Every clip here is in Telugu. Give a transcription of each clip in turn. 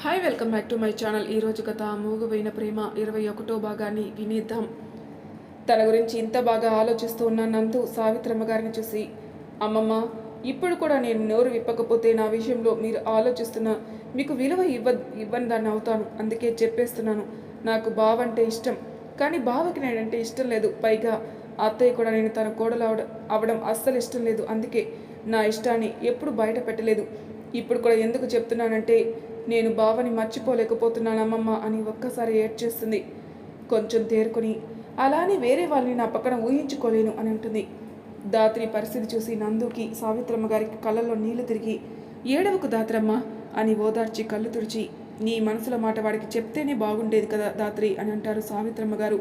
Hi welcome back to my channel. ఈరోజు కథ మూగుపోయిన ప్రేమ. ఇరవై ఒకటో భాగాన్ని వినేద్దాం. తన గురించి ఇంత బాగా ఆలోచిస్తూ ఉన్న నందు సావిత్రమ్మ గారిని చూసి అమ్మమ్మ ఇప్పుడు కూడా నేను నోరు విప్పకపోతే నా విషయంలో మీరు ఆలోచిస్తున్న మీకు విలువ ఇవ్వ ఇవ్వని దాన్ని అవుతాను. అందుకే చెప్పేస్తున్నాను. నాకు బావ అంటే ఇష్టం. కానీ బావకి నేనంటే ఇష్టం లేదు. పైగా అత్తయ్య కూడా నేను తన కోడలు అవడం అవడం అస్సలు ఇష్టం లేదు. అందుకే నా ఇష్టాన్ని ఎప్పుడు బయట పెట్టలేదు. ఇప్పుడు కూడా ఎందుకు చెప్తున్నానంటే నేను బావని మర్చిపోలేకపోతున్నాను అమ్మమ్మ అని ఒక్కసారి ఏడ్చేస్తుంది. కొంచెం తేరుకొని అలానే వేరే వాళ్ళని నా పక్కన ఊహించుకోలేను అని అంటుంది. దాత్రి పరిస్థితి చూసి నందుకి సావిత్రమ్మ గారికి కళ్ళల్లో నీళ్ళు తిరిగి ఏడవకు దాత్రమ్మ అని ఓదార్చి కళ్ళు తుడిచి నీ మనసులో మాట వాడికి చెప్తేనే బాగుండేది కదా దాత్రి అని అంటారు సావిత్రమ్మ గారు.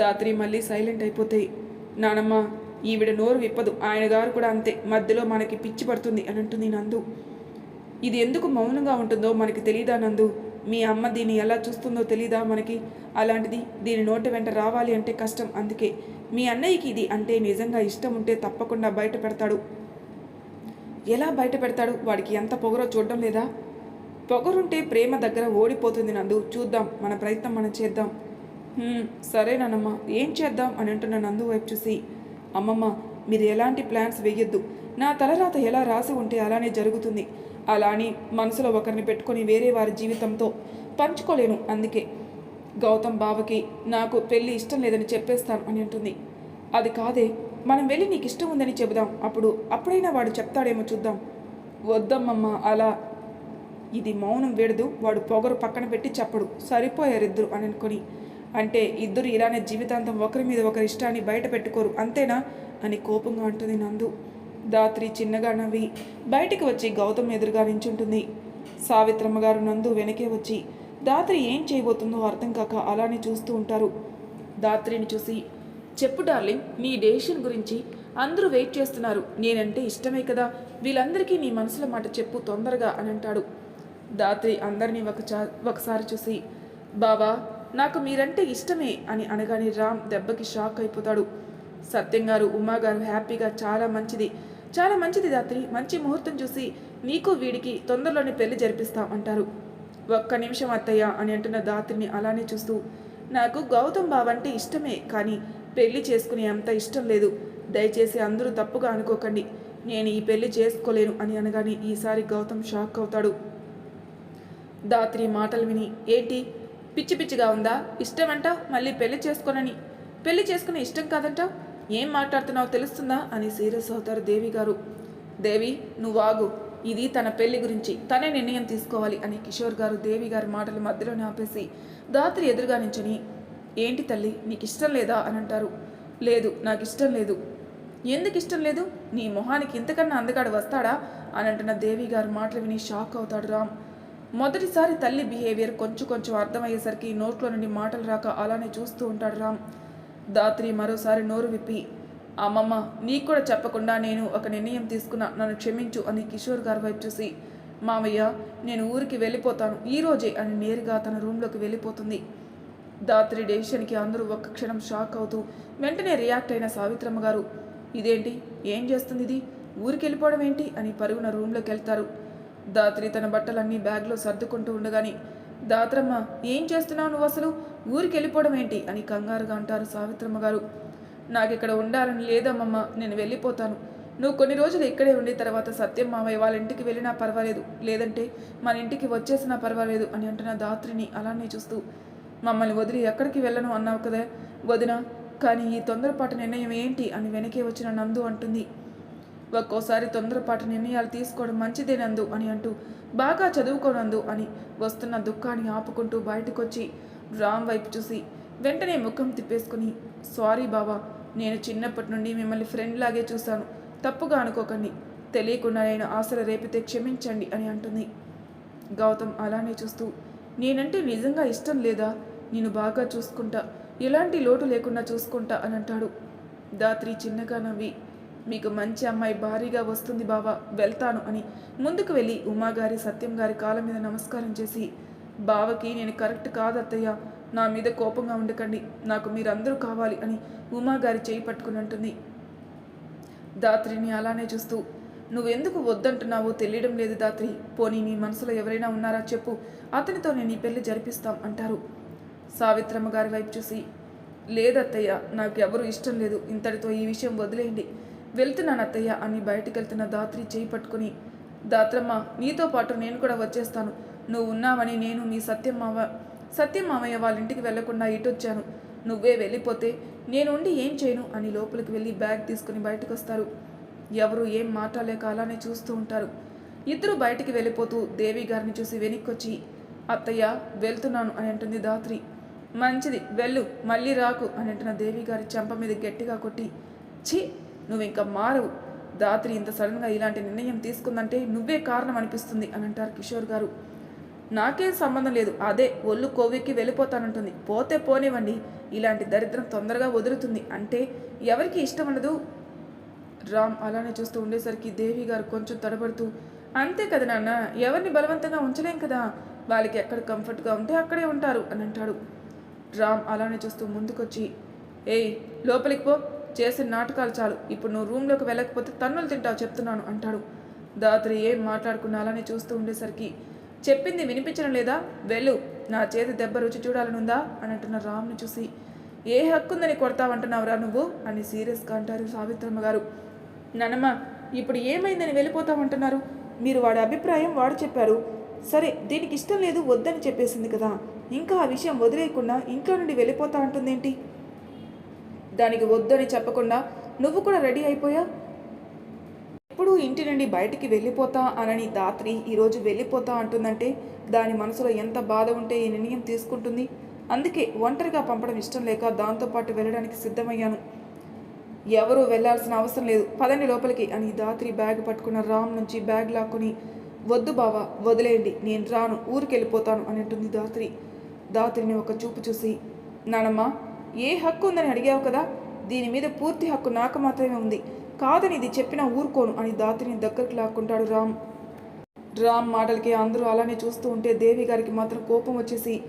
దాత్రి మళ్ళీ సైలెంట్ అయిపోతే నానమ్మ ఈవిడ నోరు విప్పదు. ఆయన గారు కూడా అంతే. మధ్యలో మనకి పిచ్చి పడుతుంది అని అంటుంది నందు. ఇది ఎందుకు మౌనంగా ఉంటుందో మనకి తెలియదా నందు? మీ అమ్మ దీన్ని ఎలా చూస్తుందో తెలీదా మనకి? అలాంటిది దీని నోటి వెంట రావాలి అంటే కష్టం అందుకే. మీ అన్నయ్యకి ఇది అంటే నిజంగా ఇష్టం ఉంటే తప్పకుండా బయట పెడతాడు. ఎలా బయట పెడతాడు? వాడికి ఎంత పొగరో చూడడం లేదా? పొగరుంటే ప్రేమ దగ్గర ఓడిపోతుంది నందు. చూద్దాం. మన ప్రయత్నం మనం చేద్దాం. "హ్మ్, ఏం చేద్దాం? అని అంటున్న నందు వైపు చూసి. అమ్మమ్మ మీరు ఎలాంటి ప్లాన్స్ వేయొద్దు. నా తలరాత ఎలా రాసి ఉంటే అలానే జరుగుతుంది. అలా అని మనసులో ఒకరిని పెట్టుకొని వేరే వారి జీవితంతో పంచుకోలేను అందుకే. గౌతమ్ బావకి నాకు పెళ్ళి ఇష్టం లేదని చెప్పేస్తాను అని అంటుంది. అది కాదే మనం వెళ్ళి నీకు ఇష్టం ఉందని చెబుదాం. అప్పుడు అప్పుడైనా వాడు చెప్తాడేమో చూద్దాం. వద్దమ్మమ్మ అలా. ఇది మౌనం వేడదు వాడు పొగరు పక్కన పెట్టి చెప్పడు. సరిపోయారిద్దరు అని అనుకొని అంటే ఇద్దరు ఇలానే జీవితాంతం ఒకరి మీద ఒకరి ఇష్టాన్ని బయట పెట్టుకోరు. అంతేనా? అని కోపంగా అంటుంది నందు. దాత్రి చిన్నగా నవ్వి బయటికి వచ్చి గౌతమ్ ఎదురుగా నించుంటుంది. సావిత్రమ్మ గారు నందు వెనకే వచ్చి దాత్రి ఏం చేయబోతుందో అర్థం కాక అలానే చూస్తూ ఉంటారు. దాత్రిని చూసి చెప్పు డార్లింగ్ నీ డెసిషన్ గురించి అందరూ వెయిట్ చేస్తున్నారు. నేనంటే ఇష్టమే కదా. వీళ్ళందరికీ నీ మనసులో మాట చెప్పు తొందరగా అని అంటాడు. దాత్రి అందరినీ ఒక చా- ఒకసారి చూసి బావా నాకు మీరంటే ఇష్టమే అని అనగానే రామ్ దెబ్బకి షాక్ అయిపోతాడు. సత్యం గారు హ్యాపీగా చాలా మంచిది. చాలా మంచిది దాత్రి మంచి ముహూర్తం చూసి నీకు వీడికి తొందరలోనే పెళ్ళి జరిపిస్తాం అంటారు. ఒక్క నిమిషం అత్తయ్య అని అంటున్న దాత్రిని అలానే చూస్తూ నాకు గౌతమ్ బావ అంటే ఇష్టమే కానీ పెళ్ళి చేసుకునే అంత ఇష్టం లేదు. దయచేసి అందరూ తప్పుగా అనుకోకండి. నేను ఈ పెళ్ళి చేసుకోలేను అని అనగానే ఈసారి గౌతమ్ షాక్ అవుతాడు. దాత్రి మాటలు విని ఏంటి? పిచ్చి పిచ్చిగా ఉందా? ఇష్టమంట? మళ్ళీ పెళ్ళి చేసుకోనని. పెళ్ళి చేసుకునే ఇష్టం కాదంట? ఏం మాట్లాడుతున్నావు తెలుస్తుందా? అని సీరియస్ అవుతారు దేవి గారు. దేవి నువ్వు ఆగు. ఇది తన పెళ్ళి గురించి. తనే నిర్ణయం తీసుకోవాలి అని కిషోర్ గారు దేవి గారి మాటల మధ్యలోనే ఆపేసి దాత్రి ఎదురుగా నించుని ఏంటి తల్లి నీకు ఇష్టం లేదా? అని అంటారు. లేదు నాకు ఇష్టం లేదు. ఎందుకు ఇష్టం లేదు? నీ మొహానికి ఇంతకన్నా అందగాడు వస్తాడా? అని అంటున్న దేవి గారి మాటలు విని షాక్ అవుతాడు రామ్. మొదటిసారి తల్లి బిహేవియర్ కొంచెం కొంచెం అర్థమయ్యేసరికి నోట్లో నుండి మాటలు రాక అలానే చూస్తూ ఉంటాడు రామ్. దాత్రి మరోసారి నోరు విప్పి అమ్మమ్మ నీకు కూడా చెప్పకుండా నేను ఒక నిర్ణయం తీసుకున్నా. నన్ను క్షమించు అని కిషోర్ గారి వైపు చూసి మామయ్య నేను ఊరికి వెళ్ళిపోతాను. ఈరోజే అని నేరుగా తన రూమ్లోకి వెళ్ళిపోతుంది. దాత్రి డెసిషన్కి అందరూ ఒక్క క్షణం షాక్ అవుతూ వెంటనే రియాక్ట్ అయిన సావిత్రమ్మ గారు ఇదేంటి? ఏం చేస్తుంది ఇది ఊరికి వెళ్ళిపోవడం ఏంటి? అని పరుగున రూమ్లోకి వెళ్తారు. దాత్రి తన బట్టలన్నీ బ్యాగ్లో సర్దుకుంటూ ఉండగాని దాత్రమ్మ ఏం చేస్తున్నావు నువ్వు అసలు? ఊరికి వెళ్ళిపోవడం ఏంటి? అని కంగారుగా అంటారు సావిత్రమ్మ గారు. నాకు ఇక్కడ ఉండాలని లేదమ్మమ్మ నేను వెళ్ళిపోతాను. నువ్వు కొన్ని రోజులు ఇక్కడే ఉండి తర్వాత సత్యం మామయ్య వాళ్ళ ఇంటికి వెళ్ళినా పర్వాలేదు. లేదంటే మన ఇంటికి వచ్చేసినా పర్వాలేదు అని అంటున్న దాత్రిని అలానే చూస్తూ మమ్మల్ని వదిలి ఎక్కడికి వెళ్ళను అన్నావు కదా వదిన. కానీ ఈ తొందరపాటు నిర్ణయం ఏంటి? అని వెనకే వచ్చిన నందు అంటుంది ఒక్కోసారి తొందరపాటు నిర్ణయాలు తీసుకోవడం మంచిదే నందు అని అంటూ బాగా చదువుకోనందు అని వస్తున్న దుఃఖాన్ని ఆపుకుంటూ బయటకొచ్చి రామ్ వైపు చూసి వెంటనే ముఖం తిప్పేసుకుని సారీ బావా నేను చిన్నప్పటి నుండి మిమ్మల్ని ఫ్రెండ్ లాగే చూశాను. తప్పుగా అనుకోకండి. తెలియకుండా నేను ఆశలు రేపితే క్షమించండి అని అంటుంది. గౌతమ్ అలానే చూస్తూ నేనంటే నిజంగా ఇష్టం లేదా? నేను బాగా చూసుకుంటా. ఎలాంటి లోటు లేకుండా చూసుకుంటా అని అంటాడు. దాత్రి చిన్నగా నవ్వి మీకు మంచి అమ్మాయి భారీగా వస్తుంది బావా వెళ్తాను అని. ముందుకు వెళ్ళి ఉమాగారి సత్యం గారి కాళ్ళ మీద నమస్కారం చేసి బావకి నేను కరెక్ట్ కాదత్తయ్య నా మీద కోపంగా ఉండకండి నాకు మీరందరూ కావాలి అని ఉమాగారి చేయి పట్టుకుని అంటుంది దాత్రిని అలానే చూస్తూ నువ్వెందుకు వద్దంటున్నావో తెలియడం లేదు దాత్రి పోనీ నీ మనసులో ఎవరైనా ఉన్నారా చెప్పు అతనితో నేను ఈ పెళ్ళి జరిపిస్తాం అంటారు. సావిత్రమ్మ గారి వైపు చూసి లేదత్తయ్య నాకు ఎవరు ఇష్టం లేదు ఇంతటితో ఈ విషయం వదిలేయండి. వెళ్తున్నాను అత్తయ్య అని బయటికి వెళ్తున్న దాత్రి చేయి పట్టుకుని దాత్రమ్మ నీతో పాటు నేను కూడా వచ్చేస్తాను. నువ్వు ఉన్నావని నేను మీ సత్యం మావ సత్యం మామయ్య వాళ్ళ ఇంటికి వెళ్ళకుండా ఇటొచ్చాను. నువ్వే వెళ్ళిపోతే నేను ఉండి ఏం చేయను అని లోపలికి వెళ్ళి బ్యాగ్ తీసుకుని బయటకు వస్తారు ఎవరు ఏం మాట్లాడలేక అలానే చూస్తూ ఉంటారు. ఇద్దరు బయటికి వెళ్ళిపోతూ దేవి గారిని చూసి వెనక్కొచ్చి అత్తయ్య వెళ్తున్నాను అని అంటుంది దాత్రి. మంచిది వెళ్ళు మళ్ళీ రాకు అని అంటున్న దేవి గారి చెంప మీద గట్టిగా కొట్టి ఛీ నువ్వు ఇంకా మారవు. దాత్రి ఇంత సడన్గా ఇలాంటి నిర్ణయం తీసుకుందంటే నువ్వే కారణం అనిపిస్తుంది అని అంటారు కిషోర్ గారు. నాకేం సంబంధం లేదు. అదే ఒళ్ళు కోవికి వెళ్ళిపోతానంటుంది. పోతే పోనివ్వండి. ఇలాంటి దరిద్రం తొందరగా వదులుతుంది. అంటే ఎవరికి ఇష్టం ఉండదు? రామ్ అలానే చూస్తూ ఉండేసరికి దేవి గారు కొంచెం తడబడుతూ అంతే కదా నాన్న ఎవరిని బలవంతంగా ఉంచలేం కదా? వాళ్ళకి ఎక్కడ కంఫర్ట్గా ఉంటే అక్కడే ఉంటారు అని అంటాడు. రామ్ అలానే చూస్తూ ముందుకొచ్చి ఏయ్ లోపలికి పో. చేసిన నాటకాలు చాలు. ఇప్పుడు నువ్వు రూమ్లోకి వెళ్ళకపోతే తన్నులు తింటావు చెప్తున్నాను అంటాడు. దాత్రి ఏం మాట్లాడుకున్నా అలానే చూస్తూ ఉండేసరికి చెప్పింది వినిపించడం లేదా? వెళ్ళు. నా చేతి దెబ్బ రుచి చూడాలనుందా? అని అంటున్న రామ్ని చూసి ఏ హక్కుందని కొడతావంటున్నావురా నువ్వు? అని సీరియస్గా అంటారు సావిత్రమ్మ గారు. నన్నమ్మ ఇప్పుడు ఏమైందని వెళ్ళిపోతామంటున్నారు మీరు వాడి అభిప్రాయం వాడు చెప్పారు. సరే దీనికి ఇష్టం లేదు వద్దని చెప్పేసింది కదా. ఇంకా ఆ విషయం వదిలేయకుండా ఇంట్లో నుండి వెళ్ళిపోతా అంటుందేంటి దానికి వద్దని చెప్పకుండా నువ్వు కూడా రెడీ అయిపోయా? ఎప్పుడు ఇంటి నుండి బయటికి వెళ్ళిపోతా అనని దాత్రి ఈరోజు వెళ్ళిపోతా అంటుందంటే దాని మనసులో ఎంత బాధ ఉంటే ఈ నిర్ణయం తీసుకుంటుంది. అందుకే ఒంటరిగా పంపడం ఇష్టం లేక దాంతోపాటు వెళ్ళడానికి సిద్ధమయ్యాను. ఎవరూ వెళ్ళాల్సిన అవసరం లేదు. పదండి లోపలికి అని దాత్రి బ్యాగ్ పట్టుకున్న రామ్ నుంచి బ్యాగ్ లాక్కొని వద్దు బావా వదిలేయండి నేను రాను ఊరికి వెళ్ళిపోతాను అని అంటుంది దాత్రి. దాత్రిని ఒక చూపు చూసి నానమ్మ ఏ హక్కు ఉందని అడిగావు కదా? దీని మీద పూర్తి హక్కు నాకు మాత్రమే ఉంది. కాదని ఇది చెప్పినా ఊరుకోను అని దాత్రిని దగ్గరికి లాక్కుంటాడు రామ్. రామ్ మాటలకి అందరూ అలానే చూస్తూ ఉంటే దేవి గారికి మాత్రం కోపం వచ్చేసి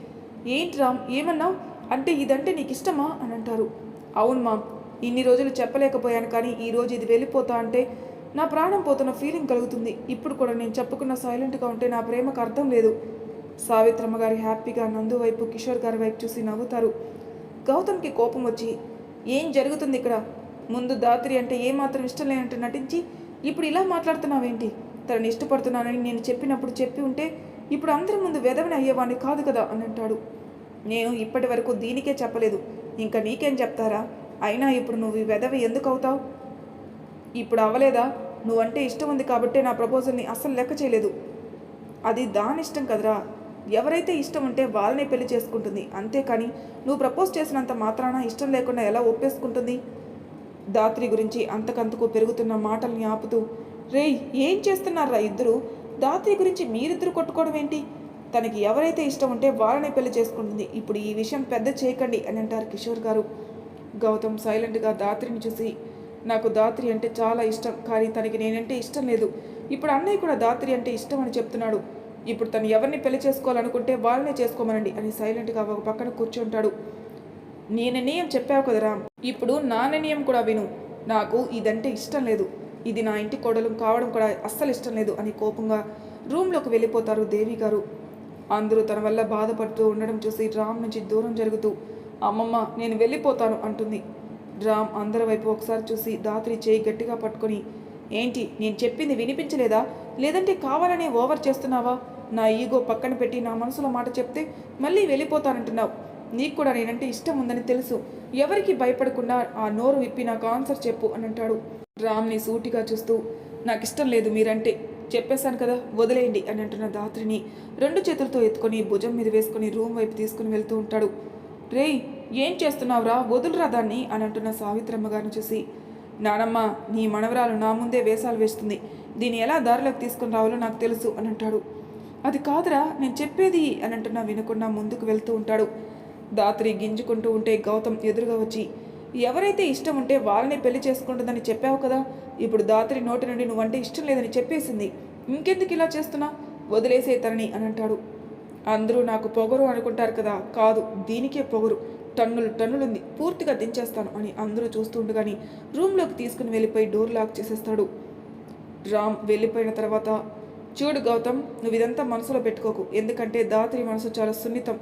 ఏంటి రామ్ ఏమన్నావు? అంటే ఇదంటే నీకు ఇష్టమా? అని అంటారు. అవును మామ్ ఇన్ని రోజులు చెప్పలేకపోయాను కానీ ఈ రోజు ఇది వెళ్ళిపోతా అంటే నా ప్రాణం పోతున్న ఫీలింగ్ కలుగుతుంది. ఇప్పుడు కూడా నేను చెప్పుకున్న సైలెంట్గా ఉంటే నా ప్రేమకు అర్థం లేదు. సావిత్రమ్మ గారి హ్యాపీగా నందు వైపు కిషోర్ గారి వైపు చూసి నవ్వుతారు. గౌతమ్కి కోపం వచ్చి ఏం జరుగుతుంది ఇక్కడ? ముందు దాత్రి అంటే ఏమాత్రం ఇష్టం లేనట్టు నటించి ఇప్పుడు ఇలా మాట్లాడుతున్నావేంటి? తనని ఇష్టపడుతున్నానని నేను చెప్పినప్పుడు చెప్పి ఉంటే ఇప్పుడు అందరి ముందు వెదవని అయ్యేవాడిని కాదు కదా అని అంటాడు. నేను ఇప్పటి వరకు దీనికే చెప్పలేదు. ఇంకా నీకేం చెప్తారా? అయినా ఇప్పుడు నువ్వు ఈ వెదవి ఎందుకు అవుతావు? ఇప్పుడు అవ్వలేదా? నువ్వంటే ఇష్టం ఉంది కాబట్టే నా ప్రపోజల్ని అస్సలు లెక్క చేయలేదు. అది దాని ఇష్టం కదరా? ఎవరైతే ఇష్టం ఉంటే వాళ్ళనే పెళ్ళి చేసుకుంటుంది. అంతేకాని నువ్వు ప్రపోజ్ చేసినంత మాత్రాన ఇష్టం లేకుండా ఎలా ఒప్పేసుకుంటుంది? దాత్రి గురించి అంతకంతకు పెరుగుతున్న మాటల్ని ఆపుతూ రే ఏం చేస్తున్నారా ఇద్దరు? దాత్రి గురించి మీరిద్దరు కొట్టుకోవడం ఏంటి? తనకి ఎవరైతే ఇష్టం ఉంటే వాళ్ళనే పెళ్ళి చేసుకుంటుంది. ఇప్పుడు ఈ విషయం పెద్ద చేయకండి అని అంటారు కిషోర్ గారు. గౌతమ్ సైలెంట్గా దాత్రిని చూసి నాకు దాత్రి అంటే చాలా ఇష్టం కానీ తనకి నేనంటే ఇష్టం లేదు. ఇప్పుడు అన్నయ్య కూడా దాత్రి అంటే ఇష్టం అని చెప్తున్నాడు. ఇప్పుడు తను ఎవరిని పెళ్ళి చేసుకోవాలనుకుంటే వాళ్ళనే చేసుకోమనండి అని సైలెంట్గా ఒక పక్కన కూర్చుంటాడు. నీ నిర్ణయం చెప్పావు కదరా ఇప్పుడు నా నిర్ణయం కూడా విను. నాకు ఇదంటే ఇష్టం లేదు. ఇది నా ఇంటి కోడలు కావడం కూడా అస్సలు ఇష్టం లేదు అని కోపంగా రూమ్లోకి వెళ్ళిపోతారు దేవి గారు. అందరూ తన వల్ల బాధపడుతూ ఉండడం చూసి రామ్ నుంచి దూరం జరుగుతూ అమ్మమ్మ నేను వెళ్ళిపోతాను అంటుంది. రామ్ అందరి వైపు ఒకసారి చూసి దాత్రి చేయి గట్టిగా పట్టుకొని ఏంటి నేను చెప్పింది వినిపించలేదా? లేదంటే కావాలనే ఓవర్ చేస్తున్నావా? నా ఈగో పక్కన పెట్టి నా మనసులో మాట చెప్తే మళ్ళీ వెళ్ళిపోతానంటున్నావు. నీకు కూడా నేనంటే ఇష్టం ఉందని తెలుసు. ఎవరికి భయపడకుండా ఆ నోరు విప్పి నాకు ఆన్సర్ చెప్పు అని అంటాడు రామ్ని సూటిగా చూస్తూ నాకు ఇష్టం లేదు మీరంటే. చెప్పేశాను కదా వదిలేయండి అని అంటున్న దాత్రిని. రెండు చేతులతో ఎత్తుకొని భుజం మీద వేసుకొని రూమ్ వైపు తీసుకుని వెళ్తూ ఉంటాడు. రేయ్ ఏం చేస్తున్నావురా వదులురా దాన్ని అని అంటున్న సావిత్రమ్మ గారిని చూసి. నానమ్మ నీ మనవరాలు నా ముందే వేషాలు వేస్తుంది. దీన్ని ఎలా దారిలోకి తీసుకుని రావాలో నాకు తెలుసు అని అంటాడు అది కాదురా నేను చెప్పేది అని అంటున్నా వినకుండా ముందుకు వెళ్తూ ఉంటాడు. దాత్రి గింజుకుంటూ ఉంటే గౌతమ్ ఎదురుగా వచ్చి ఎవరైతే ఇష్టం ఉంటే వాళ్ళని పెళ్ళి చేసుకుంటుందని చెప్పావు కదా ఇప్పుడు దాత్రి నోటి నుండి నువ్వంటే ఇష్టం లేదని చెప్పేసింది. ఇంకెందుకు ఇలా చేస్తున్నా? వదిలేసే తనని అని అంటాడు. అందరూ నాకు పొగరు అనుకుంటారు కదా కాదు దీనికే పొగరు. టన్నులు టన్నులుంది పూర్తిగా దించేస్తాను అని అందరూ చూస్తూ ఉండగాని రూమ్లోకి తీసుకుని వెళ్ళిపోయి డోర్ లాక్ చేసేస్తాడు. రామ్ వెళ్ళిపోయిన తర్వాత చూడు గౌతమ్ నువ్వు ఇదంతా మనసులో పెట్టుకోకు. ఎందుకంటే దాత్రి మనసు చాలా సున్నితం.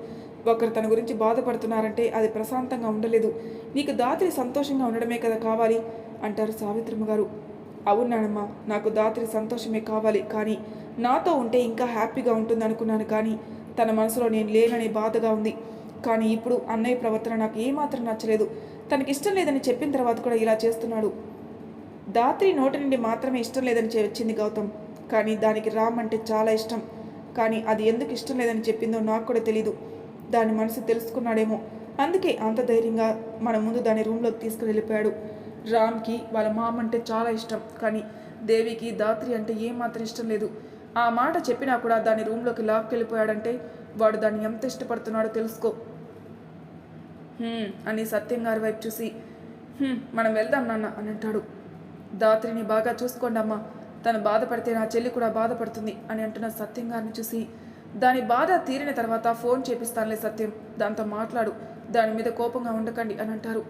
ఒకరు తన గురించి బాధపడుతున్నారంటే అది ప్రశాంతంగా ఉండలేదు. నీకు దాత్రి సంతోషంగా ఉండడమే కదా కావాలి అంటారు సావిత్రమ్మ గారు. అవునానమ్మా నాకు దాత్రి సంతోషమే కావాలి కానీ నాతో ఉంటే ఇంకా హ్యాపీగా ఉంటుంది అనుకున్నాను కానీ తన మనసులో నేను లేననే బాధగా ఉంది. కానీ ఇప్పుడు అన్నయ్య ప్రవర్తన నాకు ఏమాత్రం నచ్చలేదు. తనకి ఇష్టం లేదని చెప్పిన తర్వాత కూడా ఇలా చేస్తున్నాడు. దాత్రి నోటి నుండి మాత్రమే ఇష్టం లేదని చె- వచ్చింది గౌతమ్. కానీ దానికి రామ్ అంటే చాలా ఇష్టం. కానీ అది ఎందుకు ఇష్టం లేదని చెప్పిందో నాకు కూడా తెలీదు. దాని మనసు తెలుసుకున్నాడేమో. అందుకే అంత ధైర్యంగా మన ముందు దాని రూమ్లోకి తీసుకుని వెళ్ళిపోయాడు. రామ్కి వాళ్ళ మామ అంటే చాలా ఇష్టం. కానీ దేవికి దాత్రి అంటే ఏమాత్రం ఇష్టం లేదు. ఆ మాట చెప్పినా కూడా దాని రూమ్లోకి లాక్కెళ్ళిపోయాడంటే వాడు దాన్ని ఎంత ఇష్టపడుతున్నాడో తెలుసుకో. అని సత్యం గారి వైపు చూసి మనం వెళ్దాం నాన్న అని అంటాడు. దాత్రిని బాగా చూసుకోండి అమ్మా తను బాధపడితే నా చెల్లి కూడా బాధపడుతుంది అని అంటున్న సత్యం గారిని చూసి దాని బాధ తీరిన తర్వాత ఫోన్ చేపిస్తానులే సత్యం దాంతో మాట్లాడు దాని మీద కోపంగా ఉండకండి అని అంటారు.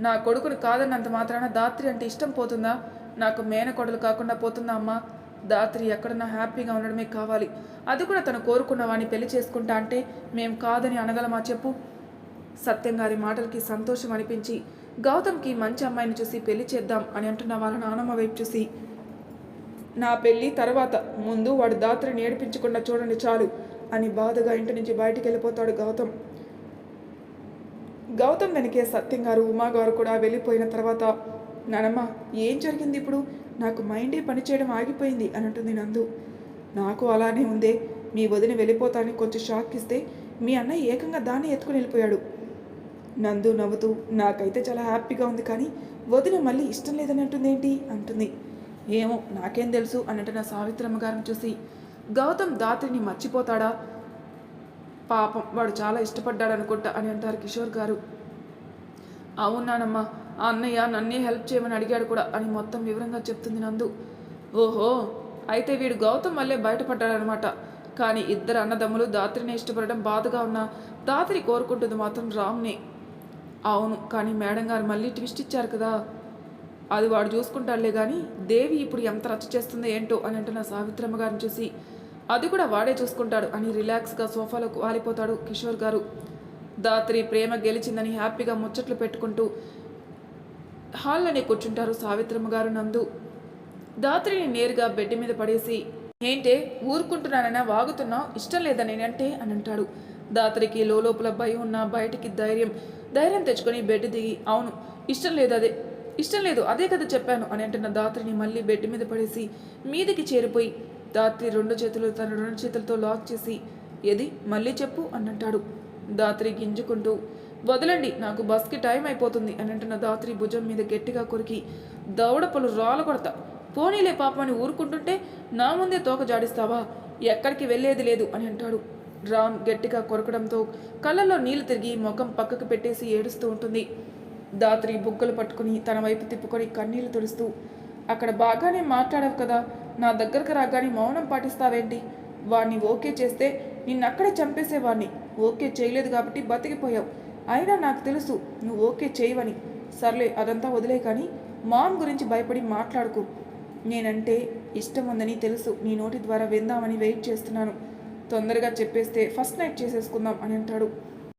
నా కొడుకుని కాదన్నంత మాత్రాన దాత్రి అంటే ఇష్టం పోతుందా? నాకు మేనకొడలు కాకుండా పోతుందా అమ్మా? దాత్రి ఎక్కడున్నా హ్యాపీగా ఉండడమే కావాలి. అది కూడా తను కోరుకున్న వాడిని పెళ్ళి చేసుకుంటా అంటే మేం కాదని అనగలమా చెప్పు సత్యం గారి మాటలకి సంతోషం అనిపించి గౌతమ్కి మంచి అమ్మాయిని చూసి పెళ్ళి చేద్దాం అని అంటున్న వాళ్ళ నానమ్మ వైపు చూసి నా పెళ్ళి తర్వాత ముందు వాడు దాత్రిని ఏడిపించకుండా చూడండి చాలు అని బాధగా ఇంటి నుంచి బయటికి వెళ్ళిపోతాడు గౌతమ్. గౌతమ్ వెనకే సత్యం గారు ఉమాగారు కూడా వెళ్ళిపోయిన తర్వాత నానమ్మ ఏం జరిగింది ఇప్పుడు? నాకు మైండే పనిచేయడం ఆగిపోయింది అని అంటుంది నందు. నాకు అలానే ఉందే. మీ వదిన వెళ్ళిపోతానని కొంచెం షాక్ ఇస్తే మీ అన్నయ్య ఏకంగా దాన్ని ఎత్తుకుని వెళ్ళిపోయాడు. నందు నవ్వుతూ నాకైతే చాలా హ్యాపీగా ఉంది కానీ వదిన మళ్ళీ ఇష్టం లేదని అంటుంది ఏంటి అంటుంది. ఏమో నాకేం తెలుసు అని అంటున్న సావిత్రమ్మ గారిని చూసి గౌతమ్ దాత్రిని మర్చిపోతాడా? పాపం వాడు చాలా ఇష్టపడ్డాడు అనుకుంటా అని అంటారు కిషోర్ గారు. అవునానమ్మా ఆ అన్నయ్య నన్నే హెల్ప్ చేయమని అడిగాడు కూడా అని మొత్తం వివరంగా చెప్తుంది నందు. ఓహో అయితే వీడు గౌతమ్ వల్లే బయటపడ్డాడనమాట. కానీ ఇద్దరు అన్నదమ్ములు దాత్రిని ఇష్టపడడం బాధగా ఉన్నా దాత్రి కోరుకుంటుంది మాత్రం రామ్నే. అవును కానీ మేడం గారు మళ్ళీ ట్విస్ట్ ఇచ్చారు కదా. అది వాడు చూసుకుంటాడులే కానీ దేవి ఇప్పుడు ఎంత రచ్చ చేస్తుందో ఏంటో అని అంటున్న సావిత్రమ్మ గారిని చూసి అది కూడా వాడే చూసుకుంటాడు అని రిలాక్స్గా సోఫాలో వాలిపోతాడు కిషోర్ గారు. దాత్రి ప్రేమ గెలిచిందని హ్యాపీగా ముచ్చట్లు పెట్టుకుంటూ హాల్లోనే కూర్చుంటారు సావిత్రమ్మ గారు నందు. దాత్రిని నేరుగా బెడ్ మీద పడేసి ఏంటే ఊరుకుంటున్నానైనా వాగుతున్నావు? ఇష్టం లేదా నేనంటే? అని అంటాడు. దాత్రికి లోపల భయం ఉన్న బయటికి ధైర్యం ధైర్యం తెచ్చుకొని బెడ్ దిగి అవును ఇష్టం లేదు అదే. ఇష్టం లేదు అదే కదా చెప్పాను అని అంటున్న దాత్రిని మళ్ళీ బెడ్ మీద పడేసి మీదికి చేరిపోయి దాత్రి రెండు చేతులు తన రెండు చేతులతో లాక్ చేసి ఏది? మళ్ళీ చెప్పు అని అంటాడు దాత్రి గింజుకుంటూ వదలండి నాకు బస్కి టైం అయిపోతుంది అని అంటున్న దాత్రి భుజం మీద గట్టిగా కొరికి దవడపలు రాల కొడతా. పోనీలే పాపమని ఊరుకుంటుంటే నా ముందే తోక జాడిస్తావా? ఎక్కడికి వెళ్ళేది లేదు అని అంటాడు. రామ్ గట్టిగా కొరకడంతో కళ్ళల్లో నీళ్ళు తిరిగి ముఖం పక్కకు పెట్టేసి ఏడుస్తూ ఉంటుంది. దాత్రి బుగ్గలు పట్టుకుని తన వైపు తిప్పుకొని కన్నీళ్ళు తుడుస్తూ అక్కడ బాగానే మాట్లాడావు కదా నా దగ్గరకు రాగానే మౌనం పాటిస్తావేంటి? వాణ్ణి ఓకే చేస్తే నిన్నక్కడే చంపేసేవాణ్ణి. ఓకే చేయలేదు కాబట్టి బతికిపోయావు. అయినా నాకు తెలుసు నువ్వు ఓకే చేయవని. సర్లే అదంతా వదిలే కానీ మామ్ గురించి భయపడి మాట్లాడుకు. నేనంటే ఇష్టం ఉందని తెలుసు. నీ నోటి ద్వారా విందామని వెయిట్ చేస్తున్నాను. తొందరగా చెప్పేస్తే ఫస్ట్ నైట్ చేసేసుకుందాం అని అంటాడు.